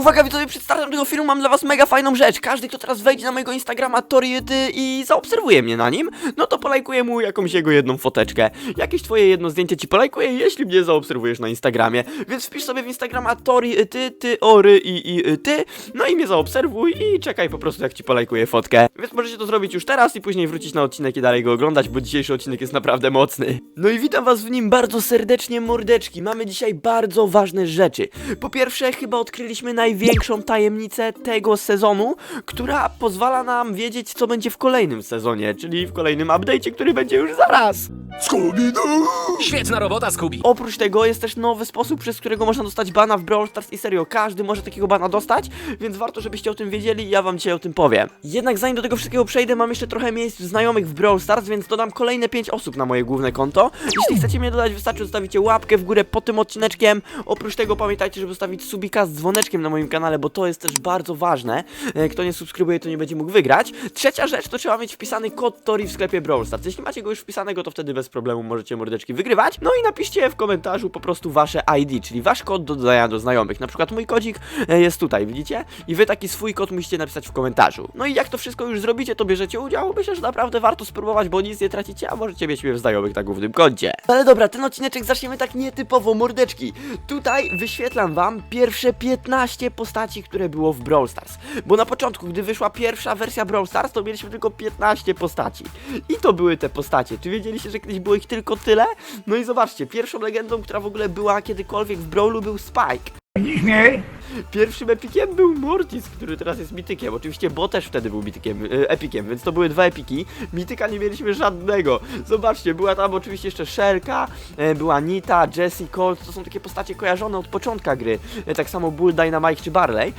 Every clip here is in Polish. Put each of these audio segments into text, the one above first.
Uwaga widzowie, przed startem tego filmu mam dla was mega fajną rzecz. Każdy, kto teraz wejdzie na mojego Instagrama Toriety i zaobserwuje mnie na nim, no to polajkuję mu jakąś jego jedną foteczkę. Jakieś twoje jedno zdjęcie ci polajkuję, jeśli mnie zaobserwujesz na Instagramie. Więc wpisz sobie w Instagrama Toriety, ty, ory i, i y, ty, no i mnie zaobserwuj i czekaj po prostu jak ci polajkuję fotkę. Więc możecie to zrobić już teraz i później wrócić na odcinek i dalej go oglądać, bo dzisiejszy odcinek jest naprawdę mocny. No i witam was w nim bardzo serdecznie, mordeczki. Mamy dzisiaj bardzo ważne rzeczy. Po pierwsze, chyba odkryliśmy największą tajemnicę tego sezonu, która pozwala nam wiedzieć, co będzie w kolejnym sezonie, czyli w kolejnym update'cie, który będzie już zaraz. Scooby-Doo! Świetna robota, Scooby! Oprócz tego jest też nowy sposób, przez którego można dostać bana w Brawl Stars i serio, każdy może takiego bana dostać, więc warto, żebyście o tym wiedzieli i ja wam dzisiaj o tym powiem. Jednak zanim do tego wszystkiego przejdę, mam jeszcze trochę miejsc znajomych w Brawl Stars, więc dodam kolejne 5 osób na moje główne konto. Jeśli chcecie mnie dodać, wystarczy zostawicie łapkę w górę pod tym odcineczkiem. Oprócz tego pamiętajcie, żeby zostawić subika z dzwoneczkiem na moim kanale, bo to jest też bardzo ważne. E, Kto nie subskrybuje, to nie będzie mógł wygrać. Trzecia rzecz, to trzeba mieć wpisany kod Tori w sklepie Brawl Stars. Jeśli macie go już wpisanego, to wtedy bez problemu możecie mordeczki wygrywać. No i napiszcie w komentarzu po prostu wasze ID, czyli wasz kod do dodania do znajomych. Na przykład mój kodzik e, jest tutaj, widzicie? I wy taki swój kod musicie napisać w komentarzu. No i jak to wszystko już zrobicie, to bierzecie udział. Myślę, że naprawdę warto spróbować, bo nic nie tracicie, a możecie mieć mnie w znajomych na głównym koncie. Ale dobra, ten odcineczek zaczniemy tak nietypowo, mordeczki. Tutaj wyświetlam wam pierwsze 15 postaci, które było w Brawl Stars. Bo na początku, gdy wyszła pierwsza wersja Brawl Stars, to mieliśmy tylko 15 postaci. I to były te postacie. Czy wiedzieliście, że kiedyś było ich tylko tyle? No i zobaczcie, pierwszą legendą, która w ogóle była kiedykolwiek w Brawlu był Spike. Dzisiaj Pierwszym epikiem był Mortis, który teraz jest mitykiem. Oczywiście Bo też wtedy był mitykiem, e, epikiem, więc to były dwa epiki. Mityka nie mieliśmy żadnego. Zobaczcie, była tam oczywiście jeszcze Shelka, e, była Nita, Jessie, Colt, to są takie postacie kojarzone od początka gry. E, tak samo Bull, Dynamite czy Barley.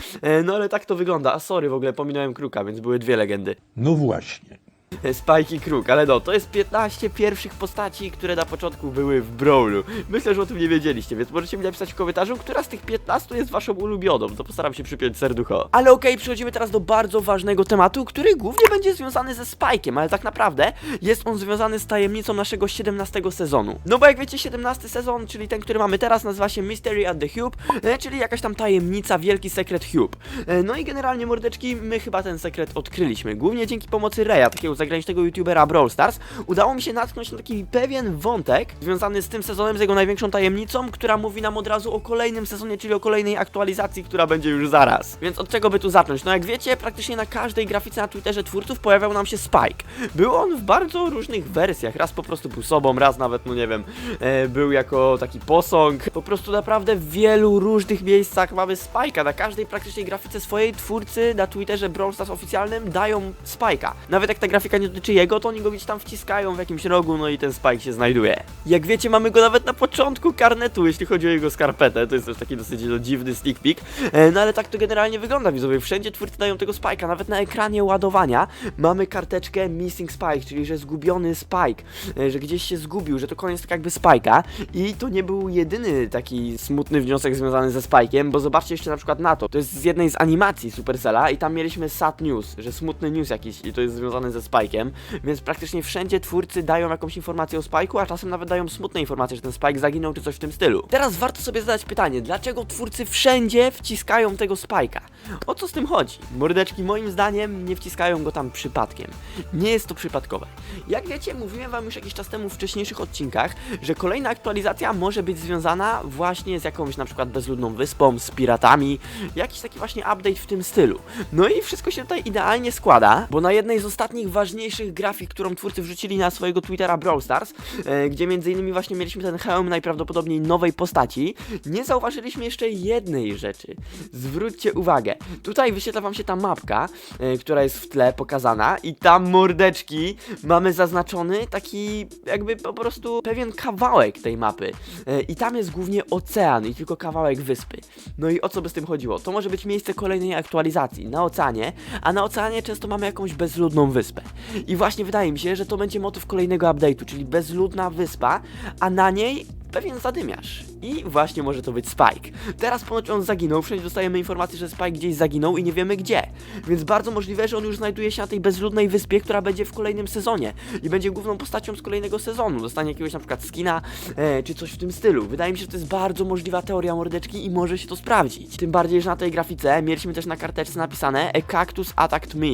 No ale tak to wygląda. A sorry, w ogóle pominąłem Kruka, więc były dwie legendy. No właśnie. Spike i Kruk, ale no, to jest 15 pierwszych postaci, które na początku były w Brawlu. Myślę, że o tym nie wiedzieliście, więc możecie mi napisać w komentarzu, która z tych 15 jest waszą ulubioną, to postaram się przypiąć serducho. Ale okej, przechodzimy teraz do bardzo ważnego tematu, który głównie będzie związany ze Spike'iem, ale tak naprawdę jest on związany z tajemnicą naszego 17 sezonu. No bo jak wiecie, 17 sezon, czyli ten, który mamy teraz, nazywa się Mystery at the Hube, e, czyli jakaś tam tajemnica, wielki sekret Hube. E, no i generalnie, mordeczki, my chyba ten sekret odkryliśmy, głównie dzięki pomocy Reya, takiego zagranicznego youtubera Brawl Stars, udało mi się natknąć na taki pewien wątek związany z tym sezonem, z jego największą tajemnicą, która mówi nam od razu o kolejnym sezonie, czyli o kolejnej aktualizacji, która będzie już zaraz. Więc od czego by tu zacząć? No jak wiecie, praktycznie na każdej grafice na Twitterze twórców pojawiał nam się Spike. Był on w bardzo różnych wersjach, raz po prostu był sobą, raz nawet, no nie wiem, e, był jako taki posąg. Po prostu naprawdę w wielu różnych miejscach mamy Spike'a. Na każdej praktycznie grafice swojej twórcy na Twitterze Brawl Stars oficjalnym dają Spike'a. Nawet jak ta grafika nie dotyczy jego, to oni go gdzieś tam wciskają w jakimś rogu, no i ten Spike się znajduje. Jak wiecie, mamy go nawet na początku karnetu, jeśli chodzi o jego skarpetę. To jest też taki dosyć no, dziwny sneak peek. E, no ale tak to generalnie wygląda, widzowie. Wszędzie twórcy dają tego Spike'a. Nawet na ekranie ładowania mamy karteczkę Missing Spike, czyli że zgubiony Spike, e, że gdzieś się zgubił, że to koniec tak jakby Spike'a. I to nie był jedyny taki smutny wniosek związany ze Spike'iem, bo zobaczcie jeszcze na przykład na to. To jest z jednej z animacji Supercella i tam mieliśmy sad news, że smutny news jakiś i to jest związane ze Spike'iem, więc praktycznie wszędzie twórcy dają jakąś informację o Spike'u, a czasem nawet dają smutne informacje, że ten Spike zaginął czy coś w tym stylu. Teraz warto sobie zadać pytanie, dlaczego twórcy wszędzie wciskają tego Spike'a? O co z tym chodzi? Mordeczki moim zdaniem nie wciskają go tam przypadkiem. Nie jest to przypadkowe. Jak wiecie, mówiłem wam już jakiś czas temu w wcześniejszych odcinkach, że kolejna aktualizacja może być związana właśnie z jakąś na przykład bezludną wyspą, z piratami, jakiś taki właśnie update w tym stylu. No i wszystko się tutaj idealnie składa, bo na jednej z ostatnich ważniejszych grafik, którą twórcy wrzucili na swojego Twittera Brawl Stars, e, gdzie między innymi właśnie mieliśmy ten hełm najprawdopodobniej nowej postaci, nie zauważyliśmy jeszcze jednej rzeczy. Zwróćcie uwagę, tutaj wyświetla wam się ta mapka, e, która jest w tle pokazana i tam mordeczki mamy zaznaczony taki jakby po prostu pewien kawałek tej mapy. E, I tam jest głównie ocean i tylko kawałek wyspy. No i o co by z tym chodziło? To może być miejsce kolejnej aktualizacji na oceanie, a na oceanie często mamy jakąś bezludną wyspę. I właśnie wydaje mi się, że to będzie motyw kolejnego update'u, czyli bezludna wyspa, a na niej pewien zadymiarz. I właśnie może to być Spike. Teraz ponoć on zaginął, wszędzie dostajemy informację, że Spike gdzieś zaginął i nie wiemy gdzie. Więc bardzo możliwe, że on już znajduje się na tej bezludnej wyspie, która będzie w kolejnym sezonie. I będzie główną postacią z kolejnego sezonu. Dostanie jakiegoś na przykład skina, e, czy coś w tym stylu. Wydaje mi się, że to jest bardzo możliwa teoria mordeczki i może się to sprawdzić. Tym bardziej, że na tej grafice mieliśmy też na karteczce napisane A cactus attacked me,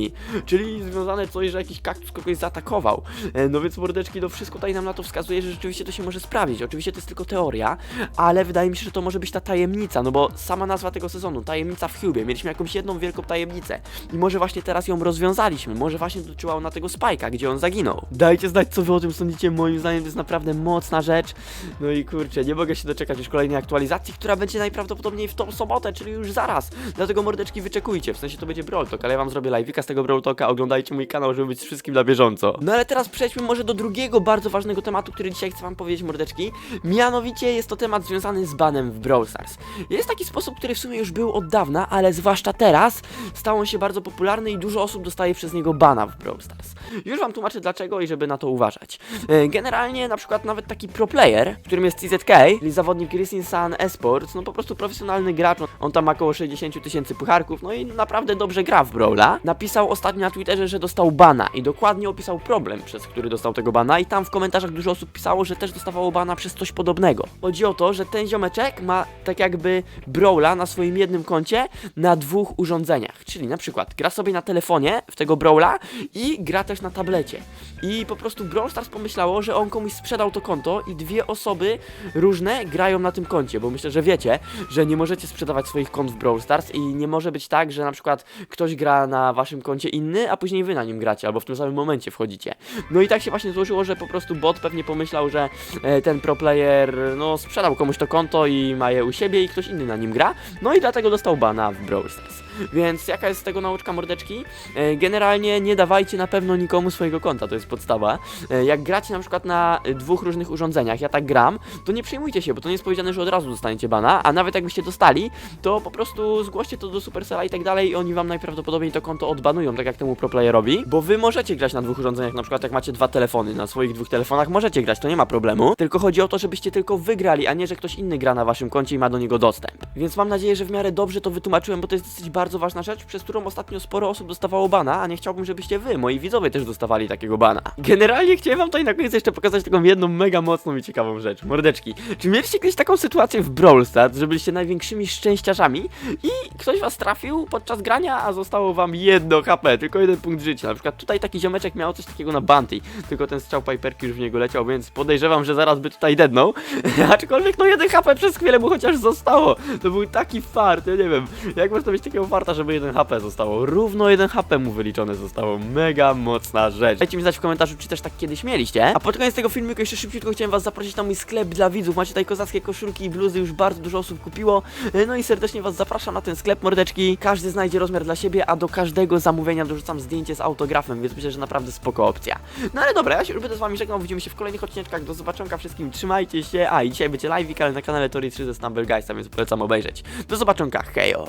czyli związane coś, że jakiś kaktus kogoś zaatakował. E, no więc mordeczki, to wszystko tutaj nam na to wskazuje, że rzeczywiście to się może sprawdzić. Oczywiście to jest tylko teoria, ale wydaje mi się, że to może być ta tajemnica, no bo sama nazwa tego sezonu, tajemnica w Hubie, mieliśmy jakąś jedną wielką tajemnicę i może właśnie teraz ją rozwiązaliśmy, może właśnie dotyczyła ona tego Spajka, gdzie on zaginął. Dajcie znać, co wy o tym sądzicie, moim zdaniem to jest naprawdę mocna rzecz, no i kurczę, nie mogę się doczekać już kolejnej aktualizacji, która będzie najprawdopodobniej w tą sobotę, czyli już zaraz, dlatego mordeczki wyczekujcie, w sensie to będzie Brawl Talk, ale ja wam zrobię live'ika z tego Brawl Talka, oglądajcie mój kanał, żeby być z wszystkim na bieżąco. No ale teraz przejdźmy może do drugiego bardzo ważnego tematu, który dzisiaj chcę wam powiedzieć, mordeczki, mianowicie jest to temat związany z banem w Brawl Stars. Jest taki sposób, który w sumie już był od dawna, ale zwłaszcza teraz stał on się bardzo popularny i dużo osób dostaje przez niego bana w Brawl Stars. Już wam tłumaczę dlaczego i żeby na to uważać. E, Generalnie na przykład nawet taki pro player, którym jest CZK, czyli zawodnik Rising Sun Esports, no po prostu profesjonalny gracz, on tam ma około 60 tysięcy pucharków, no i naprawdę dobrze gra w Brawla. Napisał ostatnio na Twitterze, że dostał bana i dokładnie opisał problem, przez który dostał tego bana i tam w komentarzach dużo osób pisało, że też dostawało bana przez coś podobnego. Chodzi o to, że ten ziomeczek ma tak jakby Brawla na swoim jednym koncie na dwóch urządzeniach, czyli na przykład gra sobie na telefonie w tego Brawla i gra też na tablecie. I po prostu Brawl Stars pomyślało, że on komuś sprzedał to konto i dwie osoby różne grają na tym koncie, bo myślę, że wiecie, że nie możecie sprzedawać swoich kont w Brawl Stars i nie może być tak, że na przykład ktoś gra na waszym koncie inny, a później wy na nim gracie, albo w tym samym momencie wchodzicie. No i tak się właśnie złożyło, że po prostu bot pewnie pomyślał, że e, ten pro player no sprzedał komuś to konto i ma je u siebie i ktoś inny na nim gra, no i dlatego dostał bana w Brawl Stars. Więc jaka jest z tego nauczka mordeczki? E, Generalnie nie dawajcie na pewno nikomu swojego konta, to jest podstawa. E, Jak gracie na przykład na dwóch różnych urządzeniach, ja tak gram, to nie przejmujcie się, bo to nie jest powiedziane, że od razu dostaniecie bana, a nawet jakbyście dostali, to po prostu zgłoście to do Supercella i tak dalej i oni wam najprawdopodobniej to konto odbanują, tak jak temu proplayerowi, bo wy możecie grać na dwóch urządzeniach, na przykład jak macie dwa telefony, na swoich dwóch telefonach możecie grać, to nie ma problemu, tylko chodzi o to, żebyście tylko wygrali, a nie, że ktoś inny gra na waszym koncie i ma do niego dostęp. Więc mam nadzieję, że w miarę dobrze to wytłumaczyłem, bo to jest dosyć bardzo ważna rzecz, przez którą ostatnio sporo osób dostawało bana, a nie chciałbym, żebyście wy, moi widzowie, też dostawali takiego bana. Generalnie chciałem wam tutaj na koniec jeszcze pokazać taką jedną mega mocną i ciekawą rzecz. Mordeczki, czy mieliście kiedyś taką sytuację w Brawl Stars, że byliście największymi szczęściarzami i ktoś was trafił podczas grania, a zostało wam jedno HP, tylko jeden punkt życia. Na przykład tutaj taki ziomeczek miał coś takiego na Bounty, tylko ten strzał Piperki już w niego leciał, więc podejrzewam, że zaraz by tutaj dednął. Aczkolwiek no jeden HP przez chwilę mu chociaż zostało. To był taki fart, ja nie wiem, jak można mieć takiego farta, żeby jeden HP zostało. Równo jeden HP mu wyliczone zostało. Mega mocna rzecz. Dajcie mi znać w komentarzu, czy też tak kiedyś mieliście. A pod koniec tego filmiku jeszcze szybciutko chciałem was zaprosić na mój sklep dla widzów. Macie tutaj kozackie koszulki i bluzy, już bardzo dużo osób kupiło. E, No i serdecznie was zapraszam na ten sklep mordeczki. Każdy znajdzie rozmiar dla siebie, a do każdego zamówienia dorzucam zdjęcie z autografem, więc myślę, że naprawdę spoko opcja. No ale dobra, ja się już będę z wami żegnał, widzimy się w kolejnych odcinkach. Do zobaczonka wszystkim, trzymajcie się. A i dzisiaj będzie live, ale na kanale Tori 3 ze Stumble Guys, więc polecam obejrzeć. Do zobaczonka, hejo!